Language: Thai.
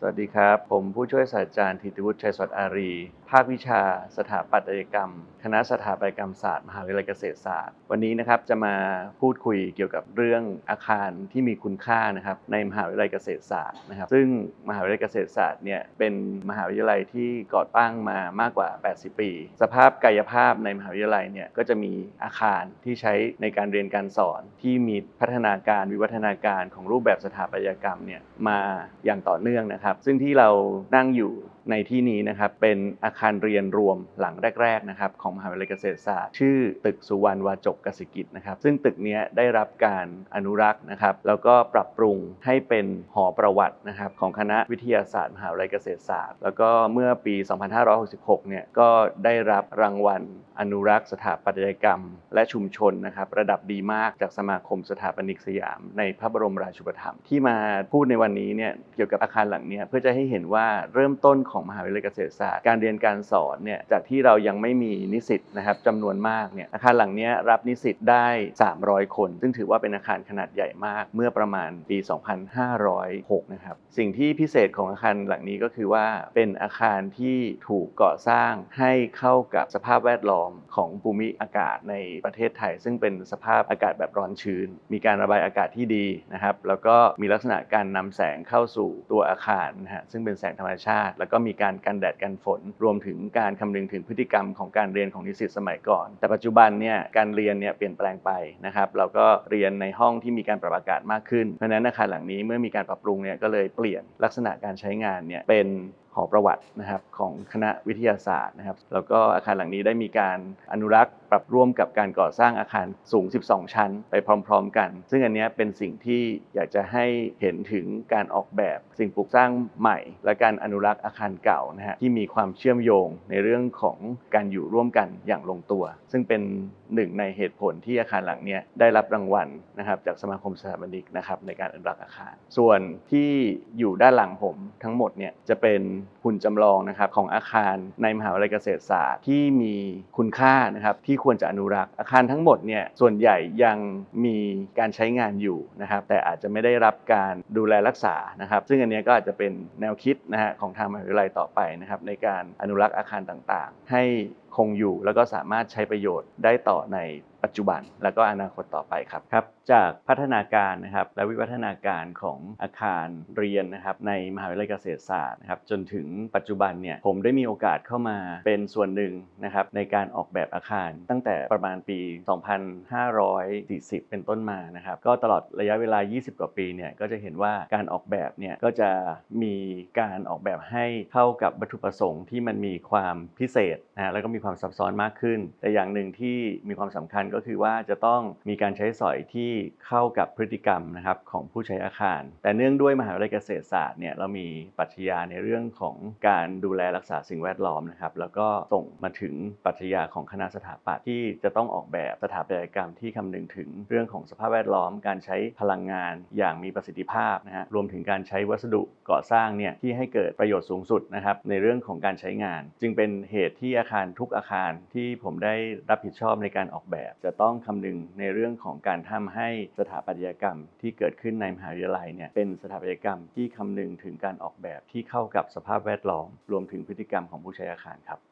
สวัสดีครับ ผมผู้ช่วยศาสตราจารย์ธิติวุฒิชัยสวัสดิ์อารี ภาควิชา สถาปัตยกรรม คณะสถาปัตยกรรมศาสตร์ มหาวิทยาลัยเกษตรศาสตร์ วันนี้นะครับจะมาพูดคุยเกี่ยวกับเรื่องอาคารที่มีคุณค่านะครับในมหาวิทยาลัยเกษตรศาสตร์นะครับซึ่งมหาวิทยาลัยเกษตรศาสตร์เนี่ยเป็นมหาวิทยาลัยที่ก่อตั้งมามากกว่า 80 ปี สภาพกายภาพในมหาวิทยาลัยเนี่ยก็จะมีอาคารที่ใช้ในการเรียนการสอนที่มีพัฒนาการวิวัฒนาการของรูปแบบสถาปัตยกรรมเนี่ยมาอย่างต่อเนื่องนะครับซึ่งที่เรานั่งอยู่ ในที่นี้นะครับเป็นอาคารเรียนรวมหลังแรกๆนะครับของมหาวิทยาลัยเกษตรศาสตร์ ชื่อตึกสุวรรณวาจกกสิกิจนะครับซึ่งตึกนี้ได้รับการอนุรักษ์นะครับแล้วก็ปรับปรุงให้เป็นหอประวัตินะครับของคณะวิทยาศาสตร์มหาวิทยาลัยเกษตรศาสตร์ แล้วก็เมื่อปี 2566 เนี่ยก็ได้รับรางวัลอนุรักษ์สถาปัตยกรรม และชุมชนนะครับระดับดีมากจากสมาคมสถาปนิกสยาม ในพระบรมราชูปถัมภ์ที่มาพูดในวันนี้เนี่ยเกี่ยวกับอาคารหลังนี้เพื่อจะให้เห็นว่าเริ่มต้นของมหาวิทยาลัยเกษตรศาสตร์ การเรียนการสอนเนี่ยจากที่เรายังไม่มีนิสิตนะครับจำนวนมากเนี่ยอาคารหลังนี้รับนิสิตได้ 300 คน ซึ่งถือว่าเป็นอาคารขนาดใหญ่มากเมื่อประมาณปี 2506 นะครับสิ่งที่พิเศษของอาคารหลังนี้ก็คือว่าเป็นอาคารที่ถูกก่อสร้างให้เข้ากับสภาพแวดล้อมของภูมิอากาศในประเทศไทย ซึ่งเป็นสภาพอากาศแบบร้อนชื้น มีการระบายอากาศที่ดีนะครับแล้วก็มีลักษณะการนำแสงเข้าสู่ตัวอาคารนะฮะซึ่งเป็นแสงธรรมชาติ แล้วก็มีการกันแดดกันฝน รวมถึงการคำนึงถึงพฤติกรรมของการเรียนของนิสิตสมัยก่อน แต่ปัจจุบันเนี่ยการเรียนเนี่ยเปลี่ยนแปลงไปนะครับเราก็เรียนในห้องที่มีการปรับอากาศมากขึ้นเพราะฉะนั้นอาคารหลังนี้เมื่อมีการปรับปรุงเนี่ยก็เลยเปลี่ยนลักษณะการใช้งานเนี่ยเป็น หอประวัตินะครับของคณะวิทยาศาสตร์นะครับแล้วก็อาคารหลังนี้ได้มีการอนุรักษ์ปรับร่วมกับการก่อสร้างอาคารสูง 12 ชั้น ไปพร้อม ๆ กัน ซึ่งอันนี้เป็นสิ่งที่อยากจะให้เห็นถึงการออกแบบสิ่งปลูกสร้างใหม่ และการอนุรักษ์อาคารเก่านะฮะที่มีความเชื่อมโยงในเรื่องของการอยู่ร่วมกันอย่างลงตัว ซึ่งเป็นหนึ่งในเหตุผลที่อาคารหลังนี้ได้รับรางวัลนะครับจากสมาคมสถาปนิกนะครับในการอนุรักษ์อาคาร ส่วนที่อยู่ด้านหลังผมทั้งหมดเนี่ยจะเป็นหุ่นจำลองนะครับของอาคารในมหาวิทยาลัยเกษตรศาสตร์ที่มีคุณค่านะครับที่ควรจะอนุรักษ์ อาคารทั้งหมดเนี่ยส่วนใหญ่ยังมีการใช้งานอยู่นะครับแต่อาจจะไม่ได้รับการดูแลรักษานะครับ ซึ่งอันนี้ก็อาจจะเป็นแนวคิดนะฮะของทางมหาวิทยาลัยต่อไปนะครับในการอนุรักษ์อาคารต่างๆ ให้คงอยู่แล้วก็สามารถใช้ประโยชน์ได้ต่อใน ปัจจุบัน แล้วก็อนาคตต่อไปครับครับจากพัฒนาการนะครับและวิวัฒนาการของอาคารเรียนนะครับในมหาวิทยาลัยเกษตรศาสตร์นะครับจนถึงปัจจุบันเนี่ยผมได้มีโอกาสเข้ามาเป็นส่วนหนึ่งนะครับในการออกแบบอาคารตั้งแต่ประมาณปี 2540 เป็นต้นมานะครับก็ตลอดระยะเวลา 20 กว่าปีเนี่ยก็จะเห็นว่าการออกแบบเนี่ยก็จะมีการออกแบบให้เข้ากับวัตถุประสงค์ที่มันมีความพิเศษนะฮะแล้วก็มีความซับซ้อนมากขึ้น แต่อย่างหนึ่งที่มีความสำคัญก็คือว่าจะต้องมีการใช้สอยที่เข้ากับพฤติกรรมนะครับของผู้ใช้อาคาร แต่เนื่องด้วยมหาวิทยาลัยเกษตรศาสตร์เนี่ยเรามีปรัชญาในเรื่องของการดูแลรักษาสิ่งแวดล้อมนะครับแล้วก็ส่งมาถึงปรัชญาของคณะสถาปัตย์ที่จะต้องออกแบบสถาปัตยกรรมที่คำนึงถึงเรื่องของสภาพแวดล้อม การใช้พลังงานอย่างมีประสิทธิภาพนะฮะรวมถึงการใช้วัสดุก่อสร้างเนี่ยที่ให้เกิดประโยชน์สูงสุดนะครับในเรื่องของการใช้งาน จึงเป็นเหตุที่อาคารทุกอาคารที่ผมได้รับผิดชอบในการออกแบบจะต้องคำนึงในเรื่องของการทำให้สถาปัตยกรรมที่เกิดขึ้นในมหาวิทยาลัยเนี่ยเป็นสถาปัตยกรรมที่คำนึงถึงการออกแบบที่เข้ากับสภาพแวดล้อม รวมถึงพฤติกรรมของผู้ใช้อาคารครับ